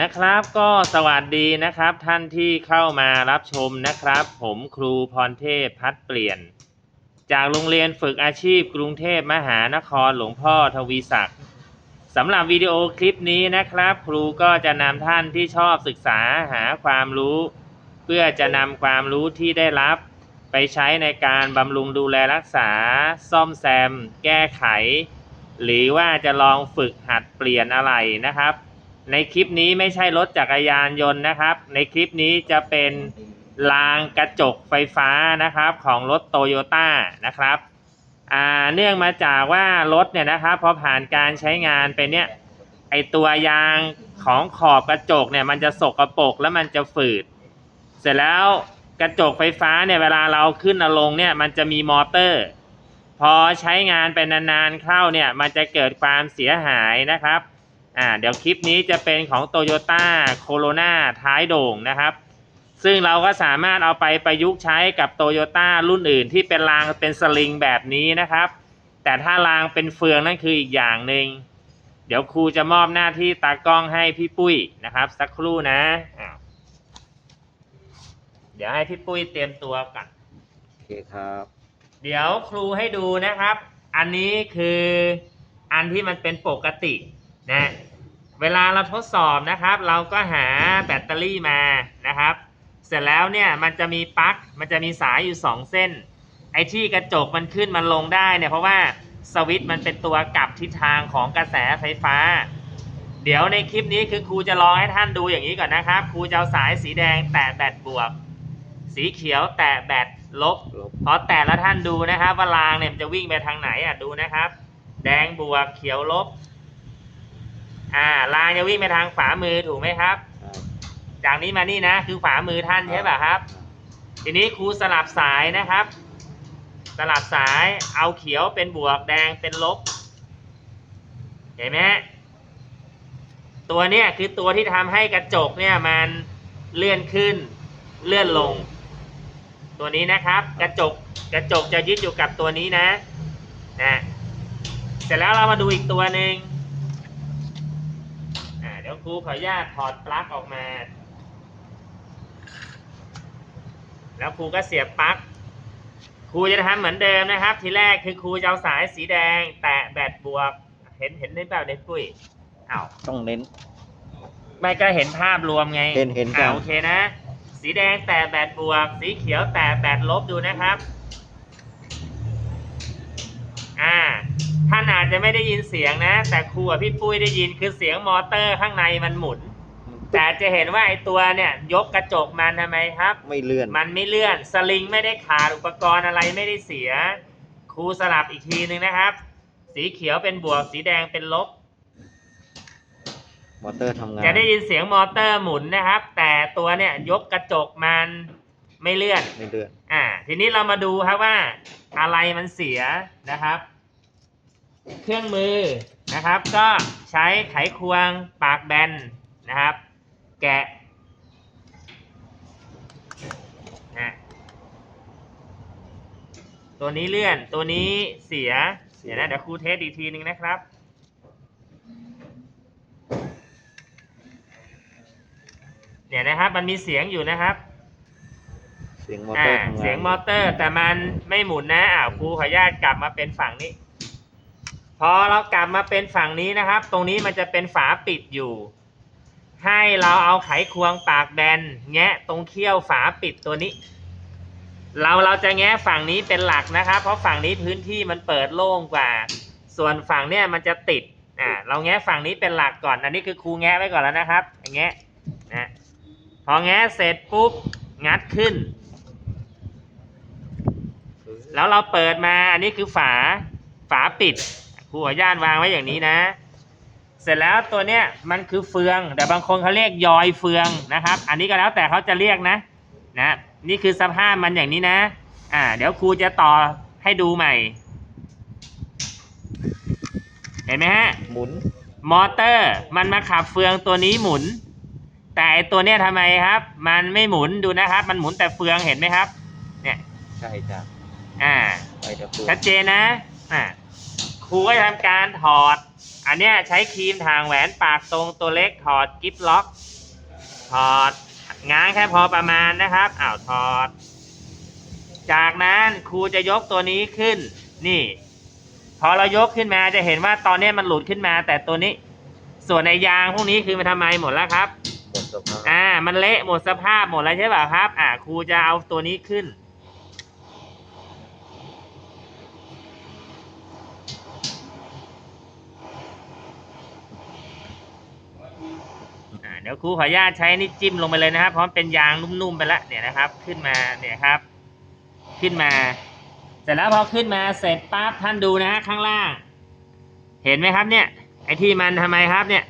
นะครับก็สวัสดีนะครับท่านที่เข้ามารับชมนะครับ ผมครูพรเทพพัดเปลี่ยน จากโรงเรียนฝึกอาชีพกรุงเทพมหานครหลวงพ่อทวีศักดิ์สำหรับวิดีโอคลิปนี้นะครับ ครูก็จะนำท่านที่ชอบศึกษาหาความรู้ เพื่อจะนำความรู้ที่ได้รับ ไปใช้ในการบำรุงดูแลรักษา ซ่อมแซม แก้ไข หรือว่าจะลองฝึกหัดเปลี่ยนอะไรนะครับ ในคลิปนี้ไม่ใช่รถจักรยานยนต์นะครับ ในคลิปนี้จะเป็นรางกระจกไฟฟ้านะครับของรถโตโยต้านะครับอ่าเนื่องมาจากว่ารถเนี่ยนะครับพอผ่านการใช้งานไปเนี่ยไอตัวยางของขอบกระจกเนี่ยมันจะสกรปรกแล้วมันจะฝืด เสร็จแล้วกระจกไฟฟ้าเนี่ยเวลาเราขึ้นเอลงเนี่ยมันจะมีมอเตอร์ พอใช้งานไปนานๆเข้าเนี่ยมันจะเกิดความเสียหายนะครับ อ่าเดี๋ยวคลิปนี้จะเป็นของ Toyota Corona ท้ายโด่งนะครับ ซึ่งเราก็สามารถเอาไปประยุกต์ใช้กับ Toyota รุ่นอื่นที่เป็นรางเป็นสลิงแบบนี้นะครับ แต่ถ้ารางเป็นเฟืองนั่นคืออีกอย่างหนึ่งเดี๋ยวครูจะมอบหน้าที่ตากล้องให้พี่ปุ้ยนะครับ สักครู่นะอ้าวเดี๋ยวให้พี่ปุ้ยเตรียมตัวก่อนโอเคครับ เดี๋ยวครูให้ดูนะครับ อันนี้คืออันที่มันเป็นปกติ นะเวลาเราทดสอบนะครับ เราก็หาแบตเตอรี่มานะครับ เสร็จแล้วเนี่ยมันจะมีปลั๊กมันจะมีสายอยู่สองเส้น ไอ้ที่กระจกมันขึ้นมันลงได้เนี่ยเพราะว่าสวิตช์มันเป็นตัวกลับทิศทางของกระแสไฟฟ้า เดี๋ยวในคลิปนี้คือครูจะลองให้ท่านดูอย่างนี้ก่อนนะครับ ครูจะเอาสายสีแดงแตะแบตบวก สีเขียวแตะแบตลบลบพอแตะแล้วท่านดูนะครับว่ารางเนี่ยมันจะวิ่งไปทางไหนอะดูนะครับ แดงบวกเขียวลบ อ่ารางจะวิ่งไปทางขวามือถูกไหมครับครับ จากนี้มานี่นะ คือขวามือท่านใช่ป่ะครับ ทีนี้ครูสลับสายนะครับ สลับสายเอาเขียวเป็นบวกแดงเป็นลบ เห็นไหมฮะตัวเนี้ยคือตัวที่ทำให้กระจกเนี่ยมันเลื่อนขึ้นเลื่อนลง ตัวนี้นะครับ กระจกกระจกจะยึดอยู่กับตัวนี้นะนะเสร็จแล้วเรามาดูอีกตัวหนึ่งอ่าเดี๋ ยวครูขออนุญาตถอดปลั๊กออกมา แล้วครูก็เสียบปลั๊กครูจะทำเหมือนเดิมนะครับ ทีแรกคือครูจะเอาสายสีแดง แตะแบตบวก เห็นเห็นได้เปล่าเด็กปุ้ยอ้าวต้องเน้น ไม่ก็เห็นภาพรวมไงเห็นเห็นครับอ่าโอเคนะ สีแดงแตะแบตบวก สีเขียวแตะแบตลบดูนะครับ อ่า ท่านอา จจะไม่ได้ยินเสียงนะ แต่ครูกับพี่ปุ้ยได้ยินคือเสียงมอเตอร์ข้างในมันหมุน แต่จะเห็นว่าไอตัวเนี่ยยกกระจกมันทำไมครับ ไม่เลื่อน มันไม่เลื่อนสลิงไม่ได้ขาดอุปกรณ์อะไรไม่ได้เสีย ครูสลับอีกทีหนึ่งนะครับ สีเขียวเป็นบวกสีแดงเป็นลบ มอเตอร์ทำงาน จะได้ยินเสียงมอเตอร์หมุนนะครับ แต่ตัวเนี่ยยกกระจกมันไม่เลื่อน ไม่เลื่อน อ่า ทีนี้เรามาดูครับว่าอะไรมันเสียนะครับ เครื่องมือนะครับ ก็ใช้ไขควงปากแบนนะครับ แกะนะตัวนี้เลื่อนตัวนี้เสียเดี๋ยวนะเดี๋ยวครูเทสอีกทีหนึ่งนะครับเนี่ยนะครับมันมีเสียงอยู่นะครับ เสียงมอเตออ่าร์ทำงานเสียงมอเตอร์ แต่มันไม่หมุนนะอ่าครูขออนุญาตกลับมาเป็นฝั่งนี้ พอเรากลับมาเป็นฝั่งนี้นะครับ ตรงนี้มันจะเป็นฝาปิดอยู่ ให้เราเอาไขควงปากแบนแงะตรงเขี้ยวฝาปิดตัวนี้ เราเราจะแงะฝั่งนี้เป็นหลักนะครับ เพราะฝั่งนี้พื้นที่มันเปิดโล่งกว่า ส่วนฝั่งเนี่ยมันจะติดอ่าเราแงะฝั่งนี้เป็นหลักก่อน อันนี้คือครูแงะไว้ก่อนแล้วนะครับอย่างแงะนะพอแงะเสร็จปุ๊บงัดขึ้น แล้วเราเปิดมาอันนี้คือฝาฝาปิด ครูขออนุญาตวางไว้อย่างนี้นะ เสร็จแล้วตัวเนี้ยมันคือเฟือง แต่บางคนเขาเรียกยอยเฟืองนะครับ อันนี้ก็แล้วแต่เขาจะเรียกนะนะนี่คือสภาพมันอย่างนี้นะ อ่า เดี๋ยวครูจะต่อให้ดูใหม่ เห็นไหมฮะ หมุน มอเตอร์มันมาขับเฟืองตัวนี้หมุน แต่ไอ้ตัวเนี้ยทำไมครับ มันไม่หมุนดูนะครับ มันหมุนแต่เฟืองเห็นไหมครับ เนี่ย ใช่จ้ะอ่า ไปตะปูชัดเจนนะ อ่า ครูก็จะทำการถอด อันเนี้ยใช้ครีมทางแหวนปากตรงตัวเล็กถอดกิฟล็อก ถอดง้างแค่พอประมาณนะครับอ้าวถอด จากนั้นครูจะยกตัวนี้ขึ้น นี่ พอเรายกขึ้นมาจะเห็นว่าตอนนี้มันหลุดขึ้นมา แต่ตัวนี้ ส่วนในยางพวกนี้คือมันทำไมหมดแล้วครับหมดสภาพอ่า มันเละหมดสภาพหมดแล้วใช่ป่ะครับ อ่าครูจะเอาตัวนี้ขึ้น เดี๋ยวครูขออนุญาตใช้นี่จิ้มลงไปเลยนะครับเพราะมันเป็นยางนุ่มๆไปแล้วเนี่ยนะครับ ขึ้นมาเนี่ยครับ ขึ้นมา เสร็จแล้วพอขึ้นมาเสร็จปั๊บท่านดูนะฮะข้างล่าง เห็นไหมครับเนี่ย ไอ้ที่มันทำไมครับเนี่ย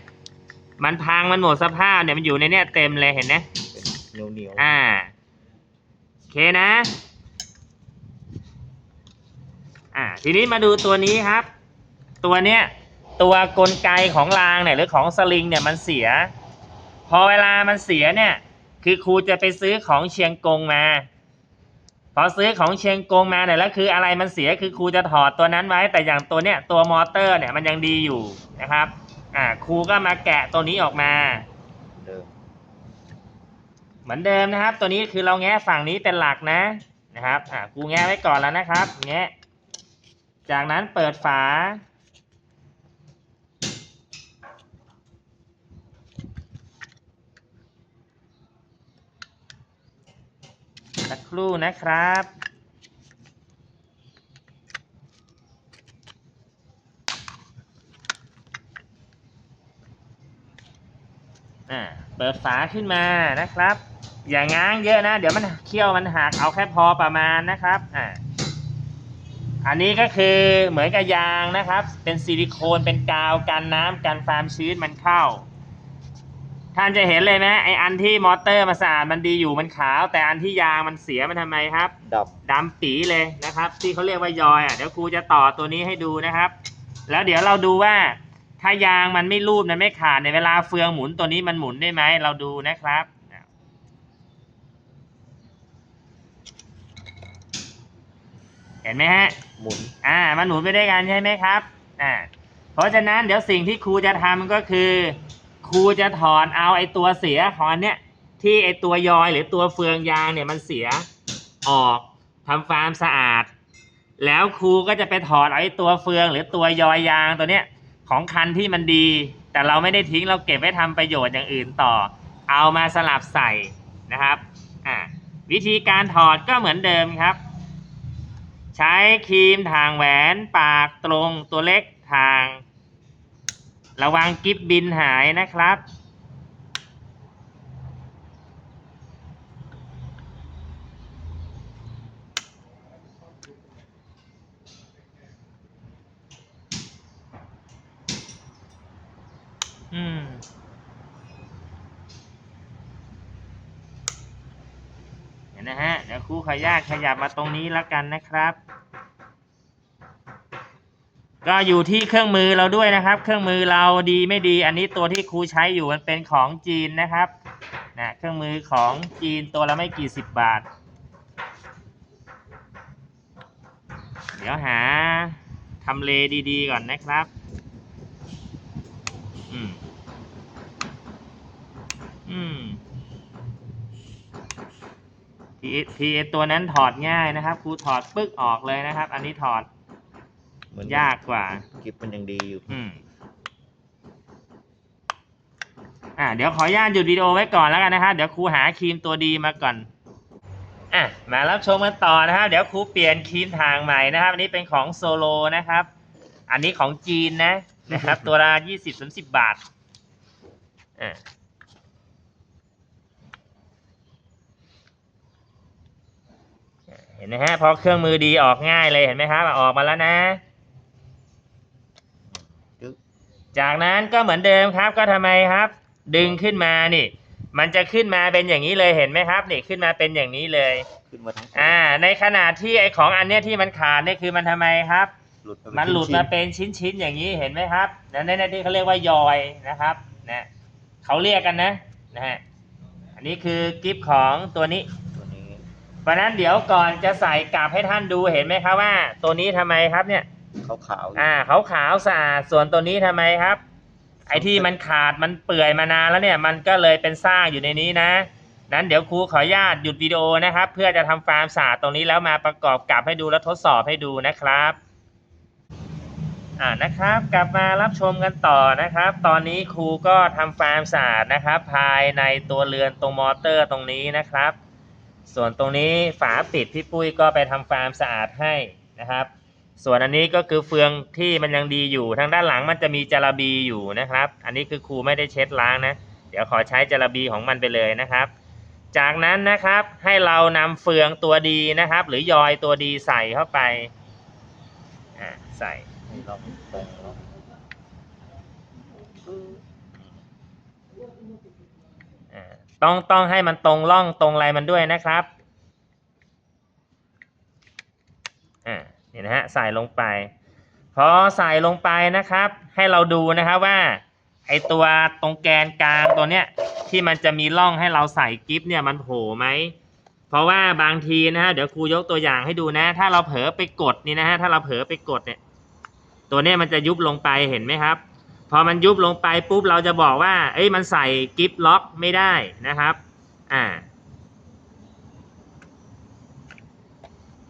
มันพังมันหมดสภาพเนี่ยมันอยู่ในเนี่ยเต็มเลยเห็นไหมเหนียวเหนียวอ่าโอเคนะอ่าทีนี้มาดูตัวนี้ครับ ตัวเนี้ยตัวกลไกของรางเนี่ยหรือของสลิงเนี่ยมันเสีย พอเวลามันเสียเนี่ย คือครูจะไปซื้อของเชียงกงมา พอซื้อของเชียงกงมาเนี่ยแล้วคืออะไรมันเสียคือครูจะถอดตัวนั้นไว้ แต่อย่างตัวเนี้ยตัวมอเตอร์เนี่ยมันยังดีอยู่นะครับอ่าครูก็มาแกะตัวนี้ออกมาเดิมเหมือนเดิมนะครับ ตัวนี้คือเราแงะฝั่งนี้เป็นหลักนะนะครับอ่ากูแงะไว้ก่อนแล้วนะครับ แงะจากนั้นเปิดฝา สักค รู่นะครับอ่าเปิดฝาขึ้นมานะครับ อย่าง ง้างเยอะนะ เดี๋ยวมันเคี้ยวมันหักเอาแค่พอประมาณนะครับ อ่าอันนี้ก็คือเหมือนกับยางนะครับ เป็นซิลิโคนเป็นกาวกันน้ำกันความชื้นมันเข้า ท่านจะเห็นเลยไหมไออันที่มอเตอร์มาสะอาดมันดีอยู่มันขาว แต่อันที่ยางมันเสียมันทำไมครับดับดำปีเลยนะครับ ที่เขาเรียกว่ายอยอะเดี๋ยวครูจะต่อตัวนี้ให้ดูนะครับ แล้วเดี๋ยวเราดูว่า ถ้ายางมันไม่รูปนะไม่ขาดในเวลาเฟืองหมุนตัวนี้มันหมุนได้ไหมเราดูนะครับเห็นไหมฮะ หมุนอ่ามันหมุนไปด้วยกันใช่ไหมครับอ่าเพราะฉะนั้นเดี๋ยวสิ่งที่ครูจะทำก็คือค รูจะถอนเอาไอ้ตัวเสียของอันเนี้ยที่ไอ้ตัวยอยหรือตัวเฟืองยางเนี่ยมันเสียออกทำความสะอาด แล้วครูก็จะไปถอดเอาไอ้ตัวเฟือง หรือตัวยอยยางตัวเนี้ยของคันที่มันดี แต่เราไม่ได้ทิ้งเราเก็บไว้ทำประโยชน์อย่างอื่นต่อ เอามาสลับใส่นะครับอ่าวิธีการถอดก็เหมือนเดิมครับ ใช้ครีมทางแหวนปากตรงตัวเล็กทาง ระวังกิฟบินหายนะครับ อืมเห็นนะฮะ เดี๋ยวครูขออนุญาตขยับมาตรงนี้แล้วกันนะครับ ก็อยู่ที่เครื่องมือเราด้วยนะครับ เครื่องมือเราดีไม่ดี อันนี้ตัวที่ครูใช้อยู่มันเป็นของจีนนะครับนะเครื่องมือของจีนตัวละไม่กี่สิบบาท เดี๋ยวหาทำเลดีๆก่อนนะครับอืมอืมทีทีตัวนั้นถอดง่ายนะครับครูถอดปึ๊กออกเลยนะครับ อันนี้ถอด เหมือนยากกว่ากิฟมันยังดีอยู่ อืมอ่าเดี๋ยวขออนุญาตหยุดวิดีโอไว้ก่อนแล้วกันนะครับเดี๋ยวครูหาครีมตัวดีมาก่อนอะมารับชมกันต่อนะครับ เดี๋ยวครูเปลี่ยนครีมทางใหม่นะครับ อันนี้เป็นของโซโลนะครับ อันนี้ของจีนนะนะครับ ตัวละยี่สิบถึงสิบบาทอ่าเห็นไหมฮะพอเครื่องมือดีออกง่ายเลยเห็นไหมครับอะออกมาแล้วนะ จึ๊ก จากนั้นก็เหมือนเดิมครับก็ทำไมครับ ดึงขึ้นมานี่ มันจะขึ้นมาเป็นอย่างนี้เลยเห็นไหมครับ นี่ขึ้นมาเป็นอย่างนี้เลยขึ้นมาทั้งอ่า ในขณะที่ไอของอันเนี้ยที่มันขาดนี่คือมันทำไมครับหลุดาเป็มันหลุดชิ้มาเป็นชิ้นๆอย่างนี้เห็นไหมครับนั่นนั่นที่เขาเรียกว่ายอยนะครับนะเขาเรียกกันนะนะฮะอันนี้คือกิฟของตัวนี้ตัวนี้เพราะฉะนั้นเดี๋ยวก่อนจะใส่กลับให้ท่านดูเห็นไหมครับว่า ตัวนี้ทำไมครับเนี่ย ขาวขาวๆอ่าขาวขาวๆสะอาดส่วนตัวนี้ทำไมครับ ไอ้ที่มันขาดมันเปื่อยมานานแล้วเนี่ยมันก็เลยเป็นซากอยู่ในนี้นะ นั้นเดี๋ยวครูขออนุญาตหยุดวิดีโอนะครับ เพื่อจะทำฟาร์มสะอาดตรงนี้แล้วมาประกอบกับให้ดูและทดสอบให้ดูนะครับ อ่านะครับ กลับมารับชมกันต่อนะครับ ตอนนี้ครูก็ทำฟาร์มสะอาดนะครับ ภายในตัวเรือนตรงมอเตอร์ตรงนี้นะครับ ส่วนตรงนี้ฝาปิดพี่ปุ้ยก็ไปทำฟาร์มสะอาดให้นะครับ ส่วนอันนี้ก็คือเฟืองที่มันยังดีอยู่ ทางด้านหลังมันจะมีจาระบีอยู่นะครับ อันนี้คือครูไม่ได้เช็ดล้างนะ เดี๋ยวขอใช้จาระบีของมันไปเลยนะครับ จากนั้นนะครับให้เรานำเฟืองตัวดีนะครับ หรือยอยตัวดีใส่เข้าไปอ่าใส่ลองตรงเนาะอ่าต้องต้องให้มันตรงร่องตรงอะไรมันด้วยนะครับอ่า นะฮะใส่ลงไป พอใส่ลงไปนะครับ ให้เราดูนะครับว่าไอตัวตรงแกนกลางตัวเนี้ยที่มันจะมีร่องให้เราใส่กิฟเนี่ยมันโผล่ไหมเพราะว่าบางทีนะฮะเดี๋ยวครูยกตัวอย่างให้ดูนะ ถ้าเราเผลอไปกดนี่นะฮะถ้าเราเผลอไปกดเนี่ย ตัวเนี้ยมันจะยุบลงไปเห็นไหมครับ พอมันยุบลงไปปุ๊บเราจะบอกว่า เอ้ยมันใส่กิฟล็อกไม่ได้นะครับ อ่า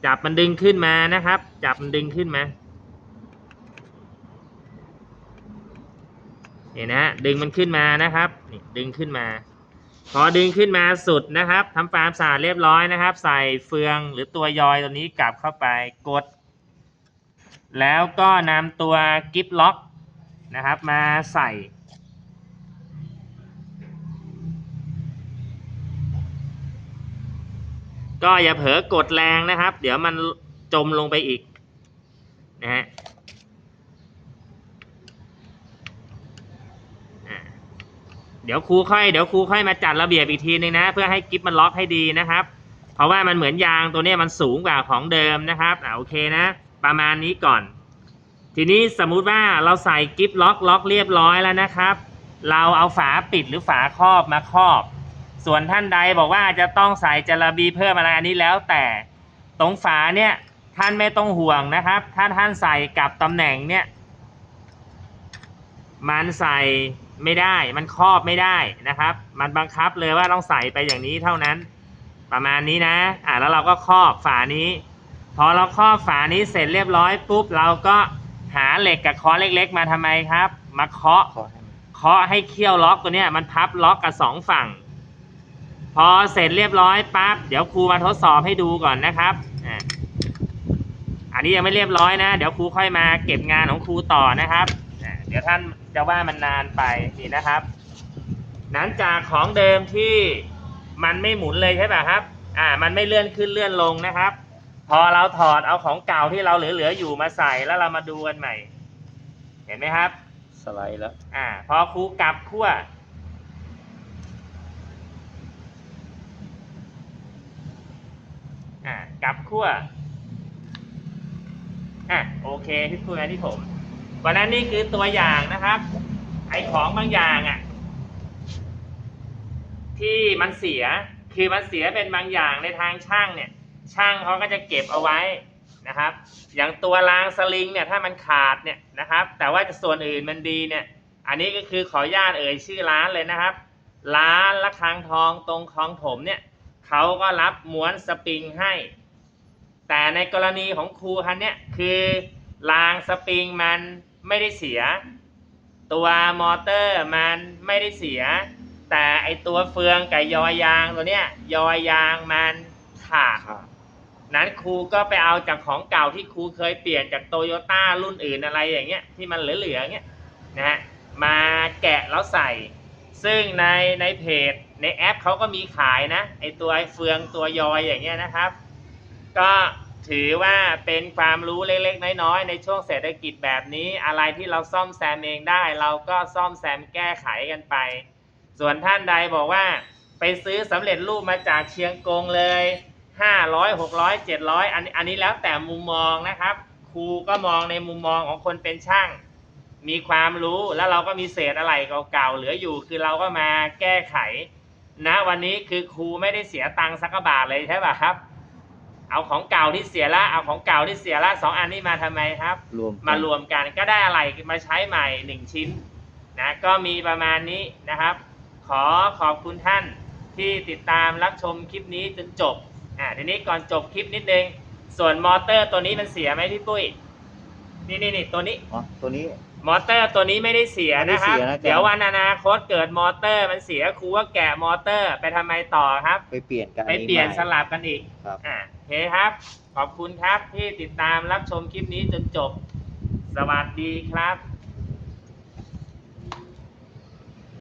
จับมันดึงขึ้นมานะครับ จับมันดึงขึ้นมาเนี่ยนะฮะดึงมันขึ้นมานะครับนี่ดึงขึ้นมา พอดึงขึ้นมาสุดนะครับทำฟาร์มสะอาดเรียบร้อยนะครับ ใส่เฟืองหรือตัวยอยตัวนี้กลับเข้าไปกด แล้วก็นำตัวกิฟล็อกนะครับ มาใส่ ก็อย่าเผลอกดแรงนะครับ เดี๋ยวมันจมลงไปอีกนะฮะเดี๋ยวครูค่อยเดี๋ยวครูค่อยมาจัดระเบียบอีกทีนึงนะ เพื่อให้กิฟมันล็อกให้ดีนะครับ เพราะว่ามันเหมือนยางตัวนี้มันสูงกว่าของเดิมนะครับอ่าโอเคนะ ประมาณนี้ก่อน ทีนี้สมมุติว่าเราใส่กิฟล็อกล็อกเรียบร้อยแล้วนะครับ เราเอาฝาปิดหรือฝาครอบมาครอบ ส่วนท่านใดบอกว่าจะต้องใส่จาระบีเพิ่มอะไรอันนี้แล้วแต่ตรงฝาเนี่ยท่านไม่ต้องห่วงนะครับ ถ้าท่านใส่กับตำแหน่งเนี่ย มันใส่ไม่ได้ มันครอบไม่ได้นะครับ มันบังคับเลยว่าต้องใส่ไปอย่างนี้เท่านั้น ประมาณนี้นะ อ่าแล้วเราก็ครอบฝานี้ พอเราครอบฝานี้เสร็จเรียบร้อยปุ๊บเราก็หาเหล็กกับค้อนเล็ก ๆ มาทำไมครับ มาเคาะเคาะให้เขี้ยวล็อกตัวเนี้ยมันพับล็อกกับสองฝั่ง พอเสร็จเรียบร้อยปั๊บเดี๋ยวครูมาทดสอบให้ดูก่อนนะครับอะอันนี้ยังไม่เรียบร้อยนะ เดี๋ยวครูค่อยมาเก็บงานของครูต่อนะครับอะเดี๋ยวท่านจะว่ามันนานไปนี่นะครับ หลังจากของเดิมที่มันไม่หมุนเลยใช่ป่ะครับ อ่า มันไม่เลื่อนขึ้นเลื่อนลงนะครับ พอเราถอดเอาของเก่าที่เราเหลือๆอยู่มาใส่แล้วเรามาดูกันใหม่ เห็นไหมครับ สไลด์แล้ว อ่า พอครูกลับขั้ว อ่ากลับขั้วอะโอเคที่คุยกันที่ผมวันนั้นนี่คือตัวอย่างนะครับ ไอของบางอย่างอะ ที่มันเสียคือมันเสียเป็นบางอย่างในทางช่างเนี่ย ช่างเขาก็จะเก็บเอาไว้นะครับ อย่างตัวรางสลิงเนี่ยถ้ามันขาดเนี่ยนะครับ แต่ว่าส่วนอื่นมันดีเนี่ย อันนี้ก็คือขออนุญาตเอ่ยชื่อร้านเลยนะครับ ร้านละคังทองตรงคลองถมเนี่ย เขาก็รับม้วนสปริงให้ แต่ในกรณีของครูคันเนี้ยคือรางสปริงมันไม่ได้เสีย ตัวมอเตอร์มันไม่ได้เสีย แต่ไอตัวเฟืองกับยอยางตัวเนี้ยยอยางมันขาดค่ะนั้นครูก็ไปเอาจากของเก่าที่ครูเคยเปลี่ยนจากโตโยต้ารุ่นอื่นอะไรอย่างเงี้ยที่มันเหลือๆเงี้ยนะฮะมาแกะแล้วใส่ ซึ่งในในเพจ ในแอปเขาก็มีขายนะไอตัวเฟืองตัวยอยอย่างเงี้ยนะครับ ก็ถือว่าเป็นความรู้เล็กๆ น้อยๆ ในช่วงเศรษฐกิจแบบนี้ อะไรที่เราซ่อมแซมเองได้ เราก็ซ่อมแซมแก้ไขกันไป ส่วนท่านใดบอกว่า ไปซื้อสำเร็จรูปมาจากเชียงกงเลยห้าร้อยหกร้อยเจ็ดร้อยอันอันนี้แล้วแต่มุมมองนะครับ ครูก็มองในมุมมองของคนเป็นช่าง มีความรู้แล้วเราก็มีเศษอะไรเก่าๆเหลืออยู่ คือเราก็มาแก้ไข นะวันนี้คือครูไม่ได้เสียตังค์สักกะบาทเลยใช่ป่ะครับ เอาของเก่าที่เสียละเอาของเก่าที่เสียละสองอันนี้มาทำไมครับ รวมกันมารวมกันก็ได้อะไรมาใช้ใหม่หนึ่งชิ้นนะก็มีประมาณนี้นะครับ ขอขอบคุณท่านที่ติดตามรับชมคลิปนี้จนจบอ่าทีนี้ก่อนจบคลิปนิดนึงส่วนมอเตอร์ตัวนี้มันเสียไหมพี่ปุ้ยนี่นี่นี่ตัวนี้อ๋อตัวนี้ มอเตอร์ตัวนี้ไม่ได้เสียนะครับ ไม่ได้เสียนะจ๊ะ เดี๋ยววันอนาคตเกิดมอเตอร์มันเสียครูว่าแกะมอเตอร์ไปทำไมต่อครับ ไปเปลี่ยนกันไปเปลี่ยนสลับกันอีกครับ อ่าโอเคครับ ขอบคุณครับที่ติดตามรับชมคลิปนี้จนจบ สวัสดีครับ